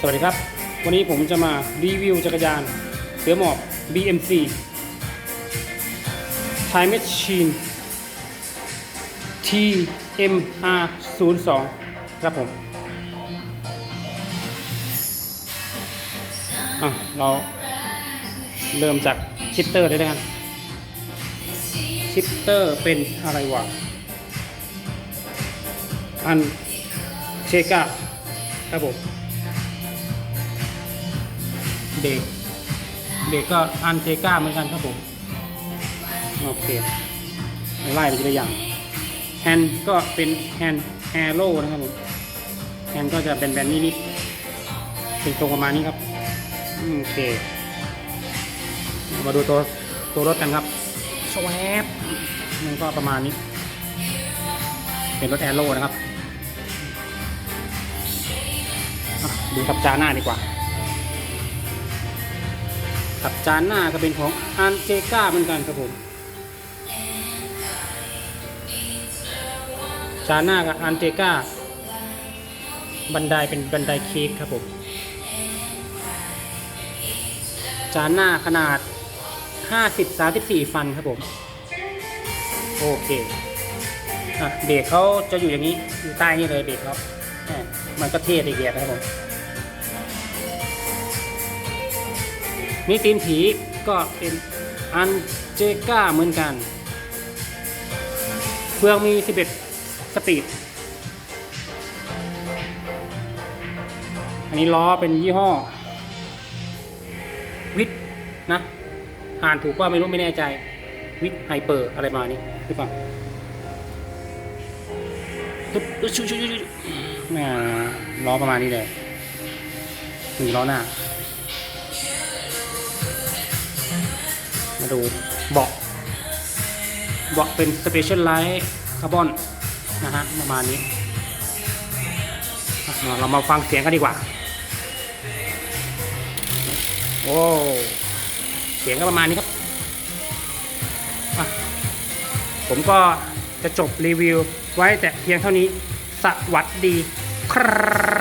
สวัสดีครับ วันนี้ผมจะมารีวิวจักรยานเสือหมอบ BMC Time Machine TMR 0 2ครับผมอะเราเริ่มจากชิปเตอร์เลยแล้วกันชิปเตอร์เป็นอะไรวะ อันเชกาครับผม เบรกเบรกก็อันเทก้าเหมือนกันครับผมโอเคไล่ไปทีละอย่างแฮนด์ก็เป็นแฮนด์แฮโร่นะครับผมแฮนด์ก็จะเป็นแบนๆนิดๆเป็นทรงประมาณนี้ครับอืมโอเค มาดูตัวตัวรถกันครับสวปมันก็ประมาณนี้ เป็นรถแอโร่นะครับอะดูกับจานหน้าดีกว่า กับจานหน้าก็เป็นของอันเจก้าเหมือนกันครับผมจานหน้ากับอันเจก้าบันไดเป็นบันไดเค้กครับผมจานหน้าขนาด 50 34 ฟันครับผม โอเคอะเบรกเขาจะอยู่อย่างนี้ อยู่ใต้นี่เลยเบรกเขามันก็เท่ดีเกียนะครับผม นี่ตีนผีก็เป็นอันเจก้าเหมือนกันเครื่องมี 11 สปีด อันนี้ล้อเป็นยี่ห้อ วิทนะ อ่านถูกว่าไม่รู้ไม่แน่ใจ วิทไฮเปอร์อะไรประมาณนี้หรือเปล่าตุ๊บชุบชุชุชุชุล้อประมาณนี้เลยหนึ่งล้อหน้า มาดูเบาะเบาะเป็นสเปเชียลไลท์คาร์บอนนะฮะประมาณนี้ เรามาฟังเสียงกันดีกว่า โอ้เสียงก็ประมาณนี้ครับ ผมก็จะจบรีวิวไว้แต่เพียงเท่านี้ สวัสดีครับ